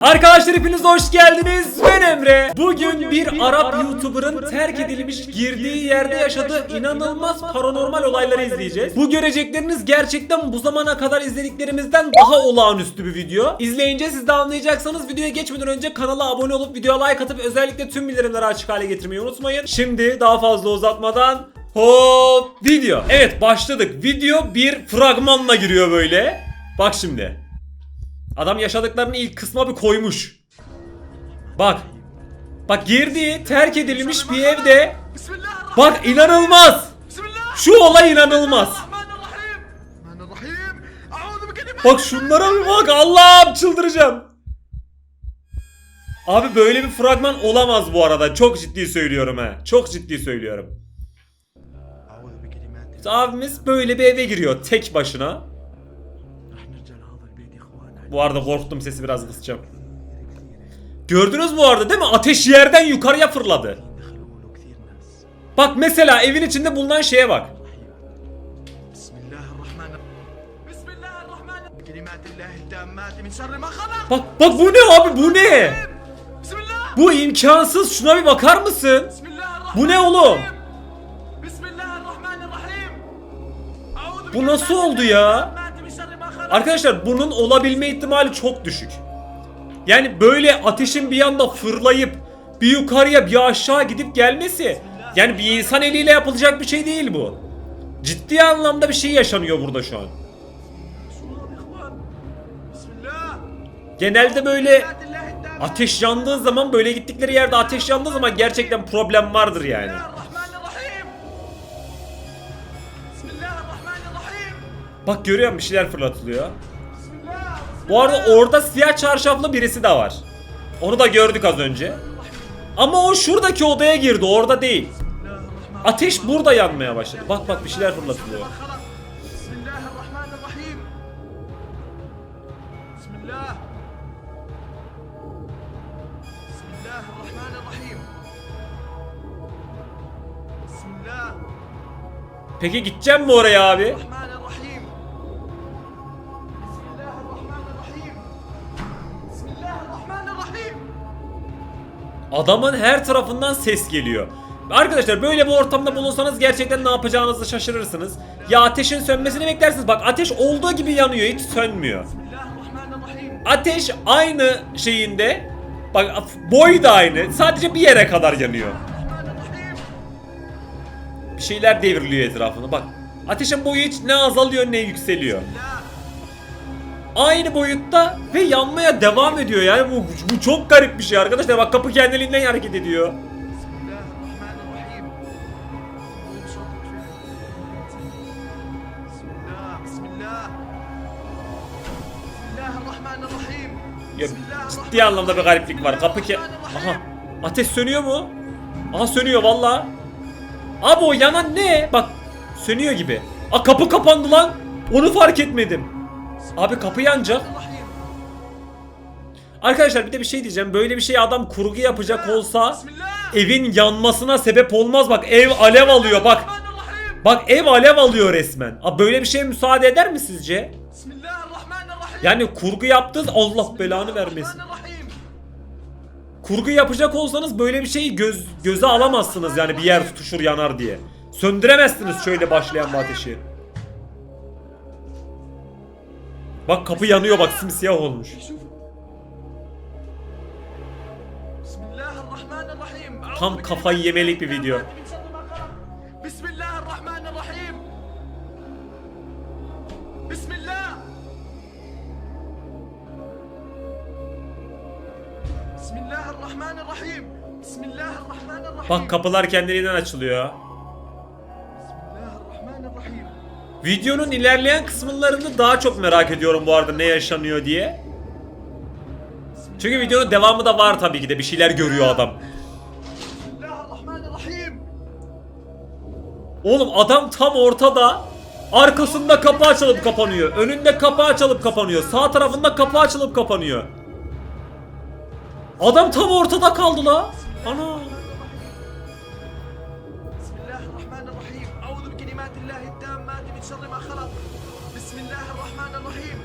Arkadaşlar hepiniz hoş geldiniz. Ben Emre. Bugün bir Arap YouTuber'ın terk edilmiş girdiği yerde yaşadığı inanılmaz paranormal olayları izleyeceğiz. Bu görecekleriniz gerçekten bu zamana kadar izlediklerimizden daha olağanüstü bir video. İzleyince siz de anlayacaksınız. Videoya geçmeden önce kanala abone olup videoya like atıp özellikle tüm bildirimleri açık hale getirmeyi unutmayın. Şimdi daha fazla uzatmadan hop video. Evet başladık. Video bir fragmanla giriyor böyle. Bak şimdi. Adam yaşadıklarını ilk kısma bir koymuş. Bak. Bak girdiği terk edilmiş bir evde. Bak inanılmaz. Şu olay inanılmaz. Bak şunlara bir bak Allah'ım çıldıracağım. Abi böyle bir fragman olamaz bu arada. Çok ciddi söylüyorum he. Çok ciddi söylüyorum. Abimiz böyle bir eve giriyor tek başına. Bu arada korktum sesi biraz kısacağım. Gördünüz mü bu arada değil mi? Ateş yerden yukarıya fırladı. Bak mesela evin içinde bulunan şeye bak. Bak bak bu ne abi bu ne? Bu imkansız şuna bir bakar mısın? Bu ne oğlum? Bu nasıl oldu ya? Arkadaşlar bunun olabilme ihtimali çok düşük. Yani böyle ateşin bir anda fırlayıp bir yukarıya bir aşağı gidip gelmesi yani bir insan eliyle yapılacak bir şey değil bu. Ciddi anlamda bir şey yaşanıyor burada şu an. Genelde böyle ateş yandığı zaman böyle gittikleri yerde ateş yandığı zaman gerçekten problem vardır yani. Bak görüyor musun bir şeyler fırlatılıyor. Bu arada orada siyah çarşaflı birisi de var. Onu da gördük az önce. Ama o şuradaki odaya girdi orada değil. Ateş burada yanmaya başladı. Bak bak bir şeyler fırlatılıyor. Peki gideceğim mi oraya abi? Adamın her tarafından ses geliyor. Arkadaşlar böyle bir ortamda bulunsanız gerçekten ne yapacağınızı şaşırırsınız. Ya ateşin sönmesini beklersiniz. Bak ateş olduğu gibi yanıyor hiç sönmüyor. Ateş aynı şeyinde. Bak boy da aynı. Sadece bir yere kadar yanıyor. Bir şeyler devriliyor etrafını bak. Ateşin boyu hiç ne azalıyor ne yükseliyor. Aynı boyutta ve yanmaya devam ediyor yani bu, bu çok garip bir şey arkadaşlar bak kapı kendiliğinden hareket ediyor. Ya ciddi anlamda bir gariplik var. Kapı ki... Aha. Ateş sönüyor mu? Aha sönüyor valla. Abi o yanan ne? Bak sönüyor gibi. A kapı kapandı lan. Onu fark etmedim. Abi kapı yanacak. Arkadaşlar bir de bir şey diyeceğim. Böyle bir şey adam kurgu yapacak olsa evin yanmasına sebep olmaz. Bak ev alev alıyor bak. Bak ev alev alıyor resmen. Abi böyle bir şeye müsaade eder mi sizce? Yani kurgu yaptınız Allah belanı vermesin. Kurgu yapacak olsanız böyle bir şeyi göz, göze alamazsınız yani bir yer tutuşur yanar diye. Söndüremezsiniz şöyle başlayan bu ateşi. Bak kapı yanıyor bak simsiyah olmuş. Tam kafayı yemelik bir video. Bismillahirrahmanirrahim. Bismillah. Bismillahirrahmanirrahim. Bismillahirrahmanirrahim. Bak kapılar kendiliğinden açılıyor. Videonun ilerleyen kısımlarını daha çok merak ediyorum bu arada ne yaşanıyor diye. Çünkü videonun devamı da var tabii ki de bir şeyler görüyor adam. Oğlum adam tam ortada. Arkasında kapı açılıp kapanıyor. Önünde kapı açılıp kapanıyor. Sağ tarafında kapı açılıp kapanıyor. Adam tam ortada kaldı la. Ana. Bismillahirrahmanirrahim. بكلمات الله التامات من شر ما خلق بسم الله الرحمن الرحيم.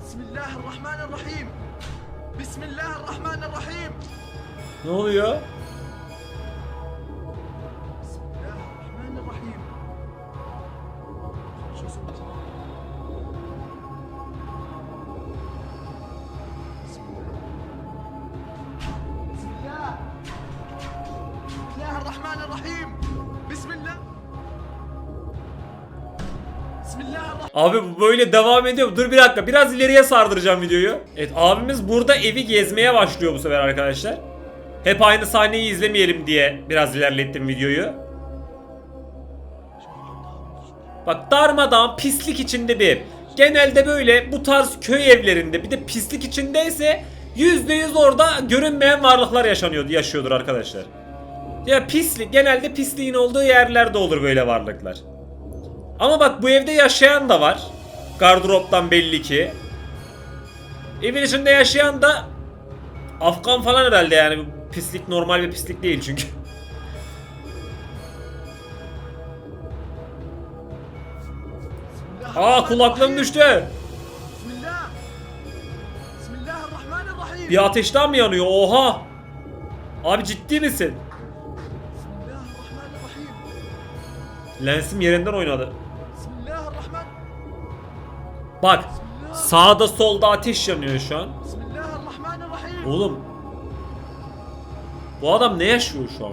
بسم الله الرحمن الرحيم. بسم الله الرحمن الرحيم. Ne oluyor? بسم الله الرحمن الرحيم. شو سويت؟ Abi bu böyle devam ediyor. Dur bir dakika. Biraz ileriye sardıracağım videoyu. Evet abimiz burada evi gezmeye başlıyor bu sefer arkadaşlar. Hep aynı sahneyi izlemeyelim diye biraz ilerlettim videoyu. Bak darmadağın pislik içinde bir ev. Genelde böyle bu tarz köy evlerinde bir de pislik içindeyse %100 orada görünmeyen varlıklar yaşanıyordu, yaşıyordur arkadaşlar. Ya pislik genelde pisliğin olduğu yerlerde olur böyle varlıklar. Ama bak bu evde yaşayan da var. Gardıroptan belli ki. Evin içinde yaşayan da Afgan falan herhalde yani. Pislik normal bir pislik değil çünkü. Aa kulaklığım düştü. Bir ateşten mi yanıyor? Oha. Abi ciddi misin? Lensim yerinden oynadı. Bak sağda solda ateş yanıyor şu an. Oğlum. Bu adam ne yaşıyor şu an?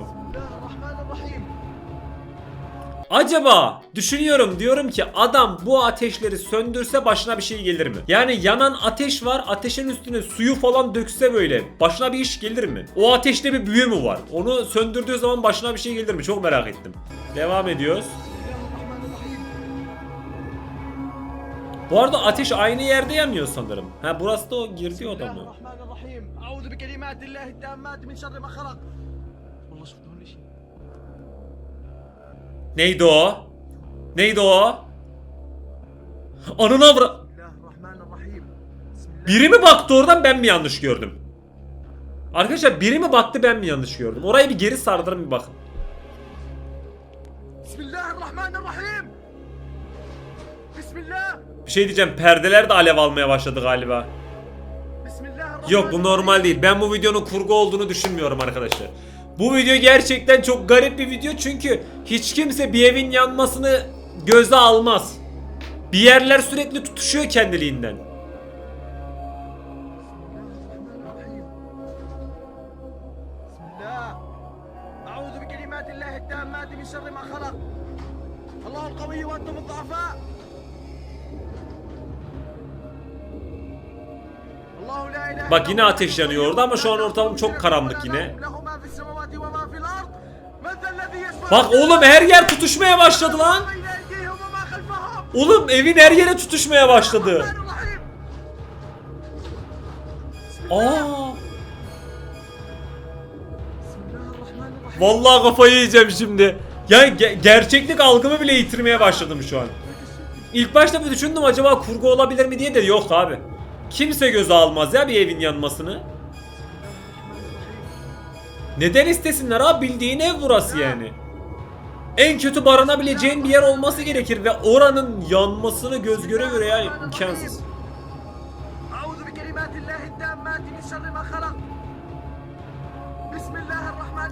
acaba düşünüyorum diyorum ki adam bu ateşleri söndürse başına bir şey gelir mi? Yani yanan ateş var ateşin üstüne suyu falan dökse böyle başına bir iş gelir mi? O ateşte bir büyü mü var? Onu söndürdüğü zaman başına bir şey gelir mi? Çok merak ettim. Devam ediyoruz. Bu arada ateş aynı yerde yanıyor sanırım. Ha burası da o girdiği oda? Neydi o? Neydi o? Ananı avra... Biri mi baktı oradan ben mi yanlış gördüm? Arkadaşlar biri mi baktı ben mi yanlış gördüm? Orayı bir geri sardırın bir bakın. Bismillahirrahmanirrahim. Bismillah. Bir şey diyeceğim perdeler de alev almaya başladı galiba. Yok bu normal değil. Ben bu videonun kurgu olduğunu düşünmüyorum arkadaşlar. Bu video gerçekten çok garip bir video çünkü hiç kimse bir evin yanmasını göze almaz. Bir yerler sürekli tutuşuyor kendiliğinden. Bak yine ateş yanıyor orada ama şu an ortam çok karanlık yine. Bak oğlum her yer tutuşmaya başladı lan. Oğlum evin her yere tutuşmaya başladı. Aa. Vallahi kafayı yiyeceğim şimdi. Ya ge- gerçeklik algımı bile yitirmeye başladım şu an. İlk başta bir düşündüm acaba kurgu olabilir mi diye de yok abi. Kimse göze almaz ya bir evin yanmasını. Neden istesinler abi bildiğin ev burası yani. En kötü barınabileceğin bir yer olması gerekir ve oranın yanmasını göz göre göre yani imkansız.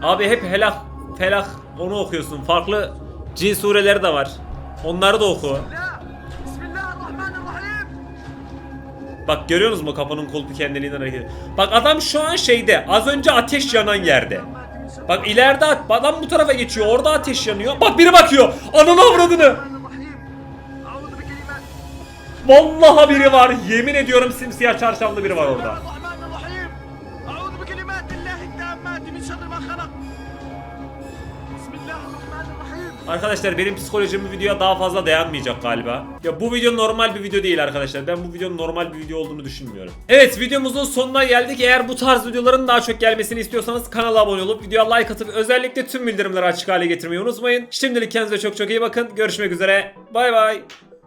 Abi hep helak, felak onu okuyorsun. Farklı cin sureleri de var. Onları da oku. Bak görüyorsunuz mu kapının kulpu kendiliğinden hareket. Bak adam şu an şeyde az önce ateş yanan yerde. Bak ileride at. Adam bu tarafa geçiyor. Orada ateş yanıyor. Bak biri bakıyor. Ananı avradını. Vallahi biri var. Yemin ediyorum simsiyah çarşaflı biri var orada. Arkadaşlar benim psikolojim bu videoya daha fazla dayanmayacak galiba. Ya bu video normal bir video değil arkadaşlar. Ben bu videonun normal bir video olduğunu düşünmüyorum. Evet videomuzun sonuna geldik. Eğer bu tarz videoların daha çok gelmesini istiyorsanız kanala abone olup videoya like atıp özellikle tüm bildirimleri açık hale getirmeyi unutmayın. Şimdilik kendinize çok çok iyi bakın. Görüşmek üzere. Bay bay.